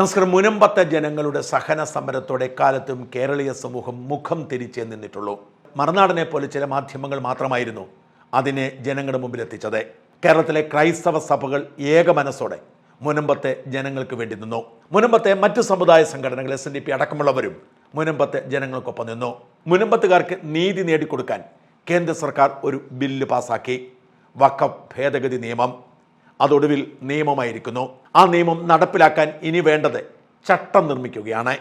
നമസ്കാരം. മുനമ്പത്തെ ജനങ്ങളുടെ സഹന സമരത്തോടെ കാലത്തും കേരളീയ സമൂഹം മുഖം തിരിച്ചേ നിന്നിട്ടുള്ളൂ. മറുനാടനെ പോലെ ചില മാധ്യമങ്ങൾ മാത്രമായിരുന്നു അതിനെ ജനങ്ങളുടെ മുമ്പിൽ എത്തിച്ചത്. കേരളത്തിലെ ക്രൈസ്തവ സഭകൾ ഏക മനസ്സോടെ മുനമ്പത്തെ ജനങ്ങൾക്ക് വേണ്ടി നിന്നു. മുനമ്പത്തെ മറ്റു സമുദായ സംഘടനകൾ എസ് എൻ ഡി പി അടക്കമുള്ളവരും മുനമ്പത്തെ ജനങ്ങൾക്കൊപ്പം നിന്നു. മുനമ്പത്തുകാർക്ക് നീതി നേടിക്കൊടുക്കാൻ കേന്ദ്ര സർക്കാർ ഒരു ബില്ല് പാസാക്കി. വക്കഫ് ഭേദഗതി നിയമം. അതൊടുവിൽ നിയമമായിരിക്കുന്നു. ആ നിയമം നടപ്പിലാക്കാൻ ഇനി വേണ്ടത് ചട്ടം നിർമ്മിക്കുകയാണ്.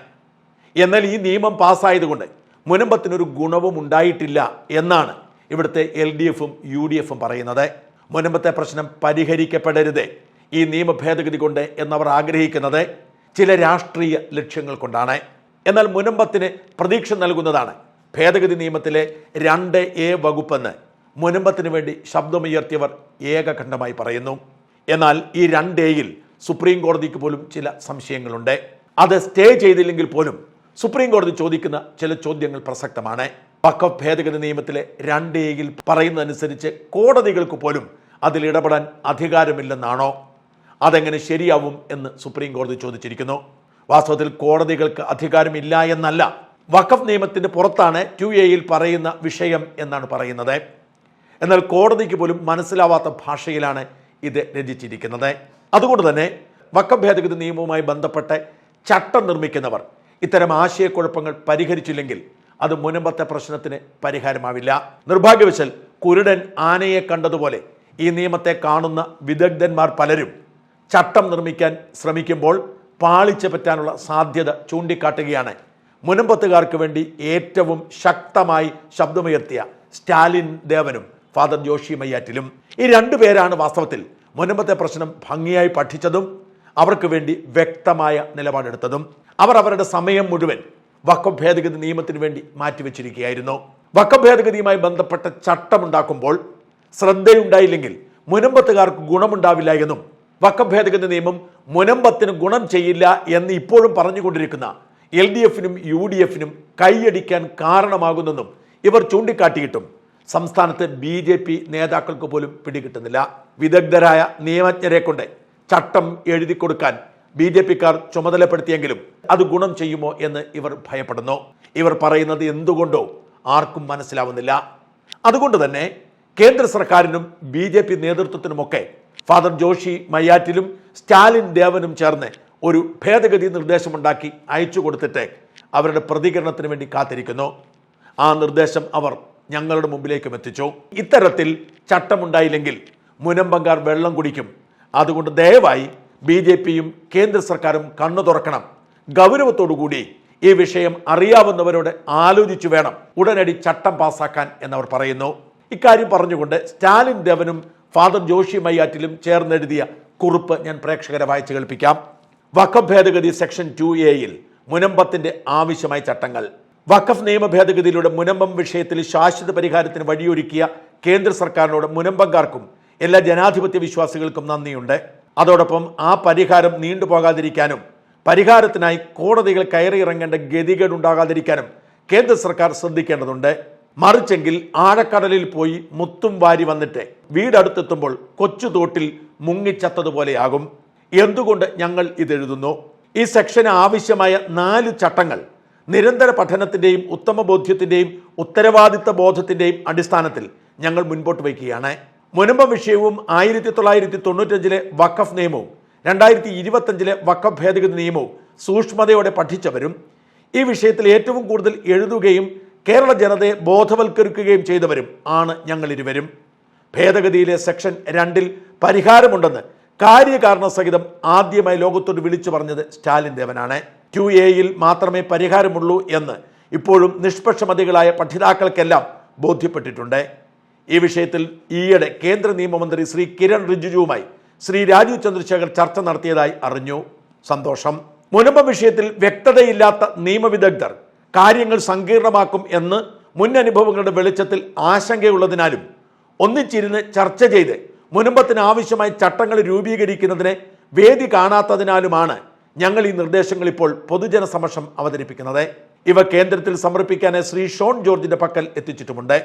എന്നാൽ ഈ നിയമം പാസ്സായതുകൊണ്ട് മുനമ്പത്തിനൊരു ഗുണവും ഉണ്ടായിട്ടില്ല എന്നാണ് ഇവിടുത്തെ എൽ ഡി എഫും യു ഡി എഫും പറയുന്നത്. മുനമ്പത്തെ പ്രശ്നം പരിഹരിക്കപ്പെടരുത്. ഈ നിയമ ഭേദഗതി കൊണ്ട് എന്നവർ ആഗ്രഹിക്കുന്നത് ചില രാഷ്ട്രീയ ലക്ഷ്യങ്ങൾ കൊണ്ടാണ്. എന്നാൽ മുനമ്പത്തിന് പ്രതീക്ഷ നൽകുന്നതാണ്. ഭേദഗതി നിയമത്തിലെ രണ്ട് എ വകുപ്പെന്ന് മുനമ്പത്തിന് വേണ്ടി ശബ്ദമുയർത്തിയവർ ഏകകണ്ഠമായി പറയുന്നു. എന്നാൽ ഈ രണ്ടേയിൽ സുപ്രീം കോടതിക്ക് പോലും ചില സംശയങ്ങളുണ്ട്. അത് സ്റ്റേ ചെയ്തില്ലെങ്കിൽ പോലും സുപ്രീം കോടതി ചോദിക്കുന്ന ചില ചോദ്യങ്ങൾ പ്രസക്തമാണ്. വഖഫ് ഭേദഗതി നിയമത്തിലെ രണ്ടേയിൽ പറയുന്നതനുസരിച്ച് കോടതികൾക്ക് പോലും അതിൽ ഇടപെടാൻ അധികാരമില്ലെന്നാണോ? അതെങ്ങനെ ശരിയാവും എന്ന് സുപ്രീം കോടതി ചോദിച്ചിരിക്കുന്നു. വാസ്തവത്തിൽ കോടതികൾക്ക് അധികാരമില്ല എന്നല്ല. വഖഫ് നിയമത്തിന് പുറത്താണ് ടു എയിൽ പറയുന്ന വിഷയം എന്നാണ് പറയുന്നത്. എന്നാൽ കോടതിക്ക് പോലും മനസ്സിലാവാത്ത ഭാഷയിലാണ് ഇത് രചിച്ചിരിക്കുന്നത്. അതുകൊണ്ട് തന്നെ വക്കം ഭേദഗതി നിയമവുമായി ബന്ധപ്പെട്ട് ചട്ടം നിർമ്മിക്കുന്നവർ ഇത്തരം ആശയക്കുഴപ്പങ്ങൾ പരിഹരിച്ചില്ലെങ്കിൽ അത് മുനമ്പത്തെ പ്രശ്നത്തിന് പരിഹാരമാവില്ല. നിർഭാഗ്യവശാൽ കുരുടൻ ആനയെ കണ്ടതുപോലെ ഈ നിയമത്തെ കാണുന്ന വിദഗ്ധന്മാർ പലരും ചട്ടം നിർമ്മിക്കാൻ ശ്രമിക്കുമ്പോൾ പാളിച്ച പറ്റാനുള്ള സാധ്യത ചൂണ്ടിക്കാട്ടുകയാണ്. മുനമ്പത്തുകാർക്ക് വേണ്ടി ഏറ്റവും ശക്തമായി ശബ്ദമുയർത്തിയ സ്റ്റാലിൻ ദേവനും ഫാദർ ജോഷി മയ്യാറ്റിലും ഈ രണ്ടു പേരാണ് വാസ്തവത്തിൽ മുനമ്പത്തെ പ്രശ്നം ഭംഗിയായി പഠിച്ചതും അവർക്ക് വേണ്ടി വ്യക്തമായ നിലപാടെടുത്തതും അവർ അവരുടെ സമയം മുഴുവൻ വഖഫ് ഭേദഗതി നിയമത്തിന് വേണ്ടി മാറ്റിവെച്ചിരിക്കുകയായിരുന്നു. വഖഫ് ഭേദഗതിയുമായി ബന്ധപ്പെട്ട ചട്ടമുണ്ടാക്കുമ്പോൾ ശ്രദ്ധയുണ്ടായില്ലെങ്കിൽ മുനമ്പത്തുകാർക്ക് ഗുണമുണ്ടാവില്ല എന്നും വഖഫ് ഭേദഗതി നിയമം മുനമ്പത്തിന് ഗുണം ചെയ്യില്ല എന്ന് ഇപ്പോഴും പറഞ്ഞുകൊണ്ടിരിക്കുന്ന എൽ ഡി എഫിനും യു ഡി എഫിനും കൈയടിക്കാൻ കാരണമാകുന്നെന്നും ഇവർ ചൂണ്ടിക്കാട്ടിയിട്ടും സംസ്ഥാനത്ത് ബി ജെ പി നേതാക്കൾക്ക് പോലും പിടികിട്ടുന്നില്ല. വിദഗ്ധരായ നിയമജ്ഞരെ കൊണ്ട് ചട്ടം എഴുതി കൊടുക്കാൻ ബി ജെ പിക്കാർ ചുമതലപ്പെടുത്തിയെങ്കിലും അത് ഗുണം ചെയ്യുമോ എന്ന് ഇവർ ഭയപ്പെടുന്നു. ഇവർ പറയുന്നത് എന്തുകൊണ്ടോ ആർക്കും മനസ്സിലാവുന്നില്ല. അതുകൊണ്ട് തന്നെ കേന്ദ്ര സർക്കാരിനും ബി ജെ പി നേതൃത്വത്തിനുമൊക്കെ ഫാദർ ജോഷി മയ്യാറ്റിലും സ്റ്റാലിൻ ദേവനും ചേർന്ന് ഒരു ഭേദഗതി നിർദ്ദേശമുണ്ടാക്കി അയച്ചു കൊടുത്തിട്ട് അവരുടെ പ്രതികരണത്തിന് വേണ്ടി കാത്തിരിക്കുന്നു. ആ നിർദ്ദേശം അവർ ഞങ്ങളുടെ മുമ്പിലേക്കും എത്തിച്ചു. ഇത്തരത്തിൽ ചട്ടമുണ്ടായില്ലെങ്കിൽ മുനമ്പങ്കാർ വെള്ളം കുടിക്കും. അതുകൊണ്ട് ദയവായി ബി ജെ പിയും കേന്ദ്ര സർക്കാരും കണ്ണു തുറക്കണം. ഗൗരവത്തോടുകൂടി ഈ വിഷയം അറിയാവുന്നവരോട് ആലോചിച്ചു വേണം. ഉടനടി ചട്ടം പാസാക്കാൻ എന്നവർ പറയുന്നു. ഇക്കാര്യം പറഞ്ഞുകൊണ്ട് സ്റ്റാലിൻ ദേവനും ഫാദർ ജോഷി മയ്യാറ്റിലും ചേർന്നെഴുതിയ കുറിപ്പ് ഞാൻ പ്രേക്ഷകരെ വായിച്ചു കേൾപ്പിക്കാം. ഭേദഗതി സെക്ഷൻ ടു എയിൽ മുനമ്പത്തിന്റെ ആവശ്യമായ ചട്ടങ്ങൾ. വഖഫ് നിയമ ഭേദഗതിയിലൂടെ മുനമ്പം വിഷയത്തിൽ ശാശ്വത പരിഹാരത്തിന് വഴിയൊരുക്കിയ കേന്ദ്ര സർക്കാരിനോട് മുനമ്പങ്കാർക്കും എല്ലാ ജനാധിപത്യ വിശ്വാസികൾക്കും നന്ദിയുണ്ട്. അതോടൊപ്പം ആ പരിഹാരം നീണ്ടുപോകാതിരിക്കാനും പരിഹാരത്തിനായി കോടതികൾ കയറിയിറങ്ങേണ്ട ഗതികേടുണ്ടാകാതിരിക്കാനും കേന്ദ്ര സർക്കാർ ശ്രദ്ധിക്കേണ്ടതുണ്ട്. മറിച്ചെങ്കിൽ ആഴക്കടലിൽ പോയി മുത്തും വാരി വന്നിട്ട് വീടടുത്തെത്തുമ്പോൾ കൊച്ചു തോട്ടിൽ മുങ്ങിച്ചത്തതുപോലെയാകും. എന്തുകൊണ്ട് ഞങ്ങൾ ഇതെഴുതുന്നു? ഈ സെക്ഷന് ആവശ്യമായ നാല് ചട്ടങ്ങൾ നിരന്തര പഠനത്തിന്റെയും ഉത്തമ ബോധ്യത്തിന്റെയും ഉത്തരവാദിത്ത ബോധത്തിന്റെയും അടിസ്ഥാനത്തിൽ ഞങ്ങൾ മുൻപോട്ട് വയ്ക്കുകയാണ്. മുനമ്പം വിഷയവും ആയിരത്തി തൊള്ളായിരത്തി തൊണ്ണൂറ്റഞ്ചിലെ വഖഫ് നിയമവും രണ്ടായിരത്തി ഇരുപത്തഞ്ചിലെ വഖഫ് ഭേദഗതി നിയമവും സൂക്ഷ്മതയോടെ പഠിച്ചവരും ഈ വിഷയത്തിൽ ഏറ്റവും കൂടുതൽ എഴുതുകയും കേരള ജനതയെ ബോധവൽക്കരിക്കുകയും ചെയ്തവരും ആണ് ഞങ്ങൾ ഇരുവരും. ഭേദഗതിയിലെ സെക്ഷൻ രണ്ടിൽ പരിഹാരമുണ്ടെന്ന് കാര്യകാരണ സഹിതം ആദ്യമായി ലോകത്തോട് വിളിച്ചു പറഞ്ഞത് സ്റ്റാലിൻ ദേവനാണ്. ടു എയിൽ മാത്രമേ പരിഹാരമുള്ളൂ എന്ന് ഇപ്പോഴും നിഷ്പക്ഷമതികളായ പഠിതാക്കൾക്കെല്ലാം ബോധ്യപ്പെട്ടിട്ടുണ്ട്. ഈ വിഷയത്തിൽ ഈയിടെ കേന്ദ്ര നിയമമന്ത്രി ശ്രീ കിരൺ റിജിജുവുമായി ശ്രീ രാജീവ് ചന്ദ്രശേഖർ ചർച്ച നടത്തിയതായി അറിഞ്ഞു. സന്തോഷം. മുനമ്പ വിഷയത്തിൽ വ്യക്തതയില്ലാത്ത നിയമവിദഗ്ധർ കാര്യങ്ങൾ സങ്കീർണമാക്കും എന്ന് മുൻ അനുഭവങ്ങളുടെ വെളിച്ചത്തിൽ ആശങ്കയുള്ളതിനാലും ഒന്നിച്ചിരുന്ന് ചർച്ച ചെയ്ത് മുനമ്പത്തിന് ആവശ്യമായ ചട്ടങ്ങൾ രൂപീകരിക്കുന്നതിന് വേദി കാണാത്തതിനാലുമാണ് ഞങ്ങൾ ഈ നിർദ്ദേശങ്ങൾ ഇപ്പോൾ പൊതുജന സമക്ഷം അവതരിപ്പിക്കുന്നത്. ഇവ കേന്ദ്രത്തിൽ സമർപ്പിക്കാൻ ശ്രീ ഷോൺ ജോർജിന്റെ പക്കൽ എത്തിച്ചിട്ടുമുണ്ട്.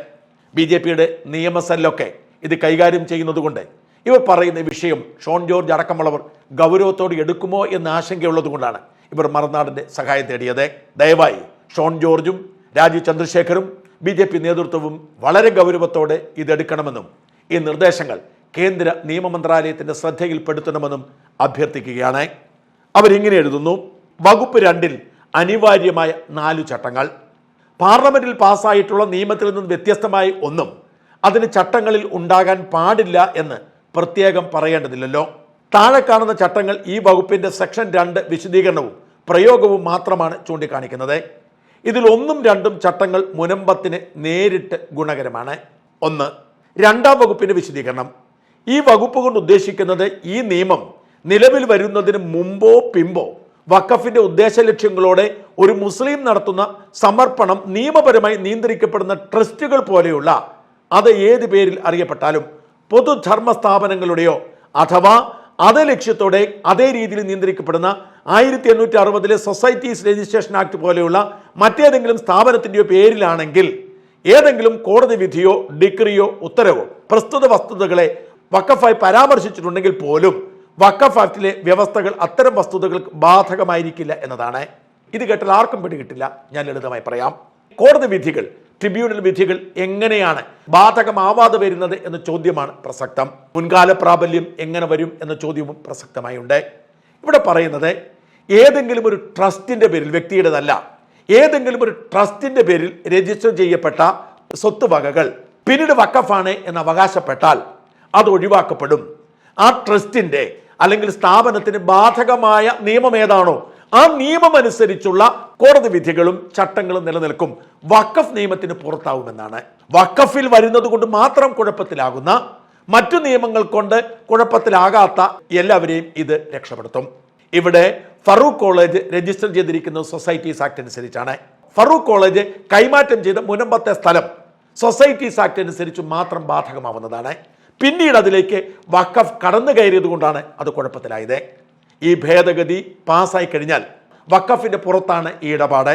ബി ജെ പിയുടെ നിയമസെല്ലൊക്കെ ഇത് കൈകാര്യം ചെയ്യുന്നതുകൊണ്ട് ഇവർ പറയുന്ന വിഷയം ഷോൺ ജോർജ് അടക്കമുള്ളവർ ഗൗരവത്തോട് എടുക്കുമോ എന്ന ആശങ്കയുള്ളതുകൊണ്ടാണ് ഇവർ മറുനാടിന്റെ സഹായം തേടിയത്. ദയവായി ഷോൺ ജോർജും രാജീവ് ചന്ദ്രശേഖറും ബി ജെ പി നേതൃത്വവും വളരെ ഗൗരവത്തോടെ ഇതെടുക്കണമെന്നും ഈ നിർദ്ദേശങ്ങൾ കേന്ദ്ര നിയമ മന്ത്രാലയത്തിന്റെ ശ്രദ്ധയിൽപ്പെടുത്തണമെന്നും അഭ്യർത്ഥിക്കുകയാണ്. അവരിങ്ങനെ എഴുതുന്നു വകുപ്പ് രണ്ടിൽ അനിവാര്യമായ നാല് ചട്ടങ്ങൾ. പാർലമെന്റിൽ പാസ്സായിട്ടുള്ള നിയമത്തിൽ നിന്ന് വ്യത്യസ്തമായി ഒന്നും അതിന് ചട്ടങ്ങളിൽ ഉണ്ടാകാൻ പാടില്ല എന്ന് പ്രത്യേകം പറയേണ്ടതില്ലല്ലോ. താഴെ കാണുന്ന ചട്ടങ്ങൾ ഈ വകുപ്പിന്റെ സെക്ഷൻ രണ്ട് വിശദീകരണവും പ്രയോഗവും മാത്രമാണ് ചൂണ്ടിക്കാണിക്കുന്നത്. ഇതിൽ ഒന്നും രണ്ടും ചട്ടങ്ങൾ മുനമ്പത്തിന് നേരിട്ട് ഗുണകരമാണ്. ഒന്ന് രണ്ടാം വകുപ്പിന്റെ വിശദീകരണം. ഈ വകുപ്പ് കൊണ്ട് ഉദ്ദേശിക്കുന്നത് ഈ നിയമം നിലവിൽ വരുന്നതിന് മുമ്പോ പിമ്പോ വഖഫിന്റെ ഉദ്ദേശ ലക്ഷ്യങ്ങളോടെ ഒരു മുസ്ലിം നടത്തുന്ന സമർപ്പണം നിയമപരമായി നിയന്ത്രിക്കപ്പെടുന്ന ട്രസ്റ്റുകൾ പോലെയുള്ള അത് ഏത് പേരിൽ അറിയപ്പെട്ടാലും പൊതുധർമ്മ സ്ഥാപനങ്ങളുടെയോ അഥവാ അതേ ലക്ഷ്യത്തോടെ അതേ രീതിയിൽ നിയന്ത്രിക്കപ്പെടുന്ന ആയിരത്തി എണ്ണൂറ്റി അറുപതിലെ സൊസൈറ്റീസ് രജിസ്ട്രേഷൻ ആക്ട് പോലെയുള്ള മറ്റേതെങ്കിലും സ്ഥാപനത്തിന്റെയോ പേരിലാണെങ്കിൽ ഏതെങ്കിലും കോടതി വിധിയോ ഡിഗ്രിയോ ഉത്തരവോ പ്രസ്തുത വസ്തുതകളെ വക്കഫായി പരാമർശിച്ചിട്ടുണ്ടെങ്കിൽ പോലും വക്കഫ് ആക്ടിലെ വ്യവസ്ഥകൾ അത്തരം വസ്തുതകൾക്ക് ബാധകമായിരിക്കില്ല എന്നതാണ്. ഇത് കേട്ടാൽ ആർക്കും പിടികിട്ടില്ല. ഞാൻ ലളിതമായി പറയാം. കോടതി വിധികൾ ട്രിബ്യൂണൽ വിധികൾ എങ്ങനെയാണ് ബാധകമാവാതെ വരുന്നത് എന്ന ചോദ്യമാണ് പ്രസക്തം. മുൻകാല പ്രാബല്യം എങ്ങനെ വരും എന്ന ചോദ്യവും പ്രസക്തമായുണ്ട്. ഇവിടെ പറയുന്നത് ഏതെങ്കിലും ഒരു ട്രസ്റ്റിന്റെ പേരിൽ വ്യക്തിയുടേതല്ല ഏതെങ്കിലും ഒരു ട്രസ്റ്റിന്റെ പേരിൽ രജിസ്റ്റർ ചെയ്യപ്പെട്ട സ്വത്ത് വകകൾ പിന്നീട് വക്കഫാണ് എന്ന് അവകാശപ്പെട്ടാൽ അത് ഒഴിവാക്കപ്പെടും. ആ ട്രസ്റ്റിന്റെ അല്ലെങ്കിൽ സ്ഥാപനത്തിന് ബാധകമായ നിയമം ഏതാണോ ആ നിയമം അനുസരിച്ചുള്ള കോടതി വിധികളും ചട്ടങ്ങളും നിലനിൽക്കും. വഖഫ് നിയമത്തിന് പുറത്താവുമെന്നാണ്. വഖഫിൽ വരുന്നത് കൊണ്ട് മാത്രം കുഴപ്പത്തിലാകുന്ന മറ്റു നിയമങ്ങൾ കൊണ്ട് കുഴപ്പത്തിലാകാത്ത എല്ലാവരെയും ഇത് രക്ഷപ്പെടുത്തും. ഇവിടെ ഫറൂഖ് കോളേജ് രജിസ്റ്റർ ചെയ്തിരിക്കുന്ന സൊസൈറ്റീസ് ആക്ട് അനുസരിച്ചാണ് ഫറൂഖ് കോളേജ് കൈമാറ്റം ചെയ്ത മുനമ്പത്തെ സ്ഥലം സൊസൈറ്റീസ് ആക്ട് അനുസരിച്ച് മാത്രം ബാധകമാവുന്നതാണ്. പിന്നീട് അതിലേക്ക് വഖഫ് കടന്നു കയറിയത് കൊണ്ടാണ് അത് കുഴപ്പത്തിലായത്. ഈ ഭേദഗതി പാസ്സായി കഴിഞ്ഞാൽ വഖഫിന്റെ പുറത്താണ് ഈ ഇടപാട്.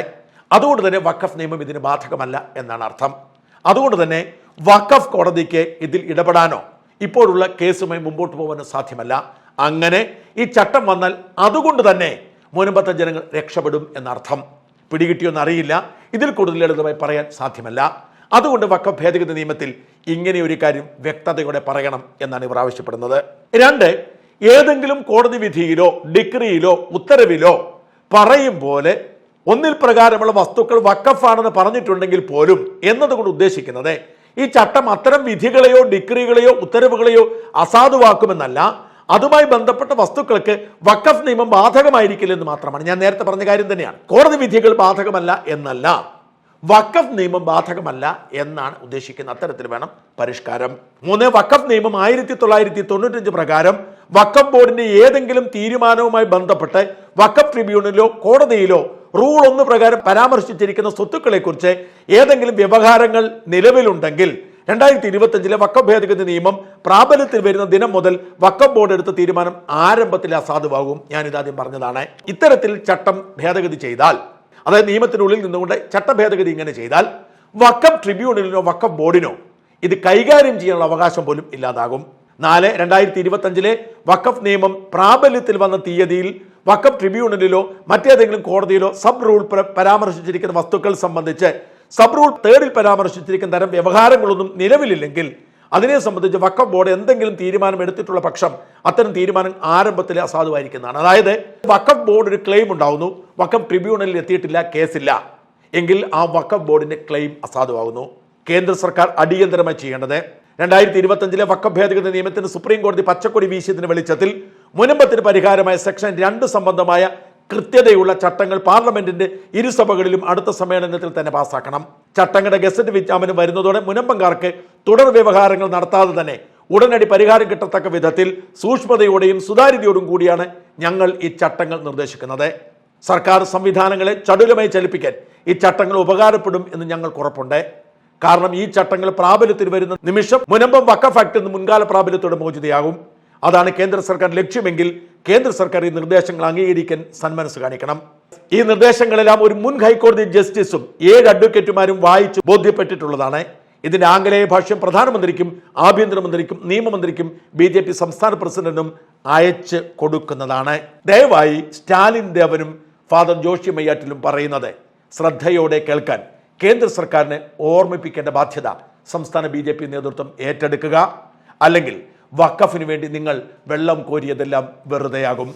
അതുകൊണ്ട് തന്നെ വഖഫ് നിയമം ഇതിന് ബാധകമല്ല എന്നാണ് അർത്ഥം. അതുകൊണ്ട് തന്നെ വഖഫ് കോടതിക്ക് ഇതിൽ ഇടപെടാനോ ഇപ്പോഴുള്ള കേസുമായി മുമ്പോട്ട് പോകാനോ സാധ്യമല്ല. അങ്ങനെ ഈ ചട്ടം വന്നാൽ അതുകൊണ്ട് തന്നെ മുനമ്പത്തെ ജനങ്ങൾ രക്ഷപ്പെടും എന്നർത്ഥം. പിടികിട്ടിയൊന്നും അറിയില്ല ഇതിൽ കൂടുതൽ ലളിതമായി പറയാൻ സാധ്യമല്ല. അതുകൊണ്ട് വഖഫ് ഭേദഗതി നിയമത്തിൽ ഇങ്ങനെ ഒരു കാര്യം വ്യക്തതയോടെ പറയണം എന്നാണ് ഇവർ ആവശ്യപ്പെടുന്നത്. രണ്ട് ഏതെങ്കിലും കോടതി വിധിയിലോ ഡിഗ്രിയിലോ ഉത്തരവിലോ പറയും പോലെ ഒന്നിൽ പ്രകാരമുള്ള വസ്തുക്കൾ വക്കഫാണെന്ന് പറഞ്ഞിട്ടുണ്ടെങ്കിൽ പോലും എന്നതുകൊണ്ട് ഉദ്ദേശിക്കുന്നത് ഈ ചട്ടം അത്തരം വിധികളെയോ ഡിഗ്രികളെയോ ഉത്തരവുകളെയോ അസാധുവാക്കുമെന്നല്ല അതുമായി ബന്ധപ്പെട്ട വസ്തുക്കൾക്ക് വക്കഫ് നിയമം ബാധകമായിരിക്കില്ലെന്ന് മാത്രമാണ്. ഞാൻ നേരത്തെ പറഞ്ഞ കാര്യം തന്നെയാണ്. കോടതി വിധികൾ ബാധകമല്ല എന്നല്ല. വഖഫ് നിയമം ബാധകമല്ല എന്നാണ് ഉദ്ദേശിക്കുന്നത് അത്തരത്തിൽ വേണം പരിഷ്കാരം. മൂന്ന് വഖഫ് നിയമം ആയിരത്തി തൊള്ളായിരത്തി തൊണ്ണൂറ്റഞ്ച് പ്രകാരം വഖഫ് ബോർഡിന്റെ ഏതെങ്കിലും തീരുമാനവുമായി ബന്ധപ്പെട്ട് വഖഫ് ട്രിബ്യൂണലിലോ കോടതിയിലോ റൂൾ ഒന്ന് പ്രകാരം പരാമർശിച്ചിരിക്കുന്ന സ്വത്തുക്കളെ കുറിച്ച് ഏതെങ്കിലും വ്യവഹാരങ്ങൾ നിലവിലുണ്ടെങ്കിൽ രണ്ടായിരത്തി ഇരുപത്തഞ്ചിലെ വക്കം ഭേദഗതി നിയമം പ്രാബല്യത്തിൽ വരുന്ന ദിനം മുതൽ വക്കം ബോർഡ് എടുത്ത തീരുമാനം ആരംഭത്തിൽ അസാധുവാകും. ഞാൻ ആദ്യം പറഞ്ഞതാണ്. ഇത്തരത്തിൽ ചട്ടം ഭേദഗതി ചെയ്താൽ അതായത് നിയമത്തിനുള്ളിൽ നിന്നുകൊണ്ട് ചട്ടഭേദഗതി ഇങ്ങനെ ചെയ്താൽ വക്കം ട്രിബ്യൂണലിനോ വക്കം ബോർഡിനോ ഇത് കൈകാര്യം ചെയ്യാനുള്ള അവകാശം പോലും ഇല്ലാതാകും. നാല് രണ്ടായിരത്തി ഇരുപത്തഞ്ചിലെ വക്കഫ് നിയമം പ്രാബല്യത്തിൽ വന്ന തീയതിയിൽ വക്കഫ് ട്രിബ്യൂണലിലോ മറ്റേതെങ്കിലും കോടതിയിലോ സബ് റൂൾ പ്ര- പരാമർശിച്ചിരിക്കുന്ന വസ്തുക്കൾ സംബന്ധിച്ച് സബ് റൂൾ തേർഡിൽ പരാമർശിച്ചിരിക്കുന്ന തരം വ്യവഹാരങ്ങളൊന്നും നിലവിലില്ലെങ്കിൽ അതിനെ സംബന്ധിച്ച് വഖഫ് ബോർഡ് എന്തെങ്കിലും തീരുമാനം എടുത്തിട്ടുള്ള പക്ഷം അത്തരം തീരുമാനം ആരംഭത്തിൽ അസാധുവായിരിക്കുന്നതാണ്. അതായത് വഖഫ് ബോർഡ് ഒരു ക്ലെയിം ഉണ്ടാവുന്നു. വക്കം ട്രിബ്യൂണലിൽ എത്തിയിട്ടില്ല കേസില്ല എങ്കിൽ ആ വക്കം ബോർഡിന്റെ ക്ലെയിം അസാധുവാകുന്നു. കേന്ദ്ര സർക്കാർ അടിയന്തരമായി ചെയ്യേണ്ടത്. രണ്ടായിരത്തി ഇരുപത്തഞ്ചിലെ വക്കം ഭേദഗതി നിയമത്തിന് സുപ്രീം കോടതി പച്ചക്കൊടി വീശിയതിന് വെളിച്ചത്തിൽ മുനമ്പത്തിന് പരിഹാരമായ സെക്ഷൻ രണ്ട് സംബന്ധമായ കൃത്യതയുള്ള ചട്ടങ്ങൾ പാർലമെന്റിന്റെ ഇരുസഭകളിലും അടുത്ത സമ്മേളനത്തിൽ തന്നെ പാസ്സാക്കണം ചട്ടങ്ങളുടെ ഗസറ്റ് വിജ്ഞാപനം വരുന്നതോടെ മുനമ്പങ്കാർക്ക് തുടർ വ്യവഹാരങ്ങൾ നടത്താതെ തന്നെ ഉടനടി പരിഹാരം കിട്ടത്തക്ക വിധത്തിൽ സൂക്ഷ്മതയോടെയും സുതാര്യതയോടും കൂടിയാണ് ഞങ്ങൾ ഈ ചട്ടങ്ങൾ നിർദ്ദേശിക്കുന്നത്. സർക്കാർ സംവിധാനങ്ങളെ ചടുലമായി ചലിപ്പിക്കാൻ ഈ ചട്ടങ്ങൾ ഉപകാരപ്പെടും എന്ന് ഞങ്ങൾ ഉറപ്പുണ്ട്. കാരണം ഈ ചട്ടങ്ങൾ പ്രാബല്യത്തിൽ വരുന്ന നിമിഷം മുനമ്പം വക്കഫ് ആക്ട് നിന്ന് മുൻകാല പ്രാബല്യത്തോടെ മോചിതയാകും. അതാണ് കേന്ദ്ര സർക്കാർ ലക്ഷ്യമെങ്കിൽ കേന്ദ്ര സർക്കാർ ഈ നിർദ്ദേശങ്ങൾ അംഗീകരിക്കാൻ സന്മനസ് കാണിക്കണം. ഈ നിർദ്ദേശങ്ങളെല്ലാം ഒരു മുൻ ഹൈക്കോടതി ജസ്റ്റിസും ഏഴ് അഡ്വക്കേറ്റുമാരും വായിച്ച് ബോധ്യപ്പെട്ടിട്ടുള്ളതാണ്. ഇതിന്റെ ആംഗലേയ ഭാഷ്യം പ്രധാനമന്ത്രിക്കും ആഭ്യന്തരമന്ത്രിക്കും നിയമമന്ത്രിക്കും ബി ജെ പി സംസ്ഥാന പ്രസിഡന്റിനും അയച്ച് കൊടുക്കുന്നതാണ്. ദയവായി സ്റ്റാലിൻ ദേവനും ഫാദർ ജോഷി മയ്യാറ്റിലും പറയുന്നത് ശ്രദ്ധയോടെ കേൾക്കാൻ. കേന്ദ്ര സർക്കാരിനെ ഓർമ്മിപ്പിക്കേണ്ട ബാധ്യത സംസ്ഥാന ബി ജെ പി നേതൃത്വം ഏറ്റെടുക്കുക. അല്ലെങ്കിൽ വക്കഫിന് വേണ്ടി നിങ്ങൾ വെള്ളം കോരിയതെല്ലാം വെറുതെയാകും.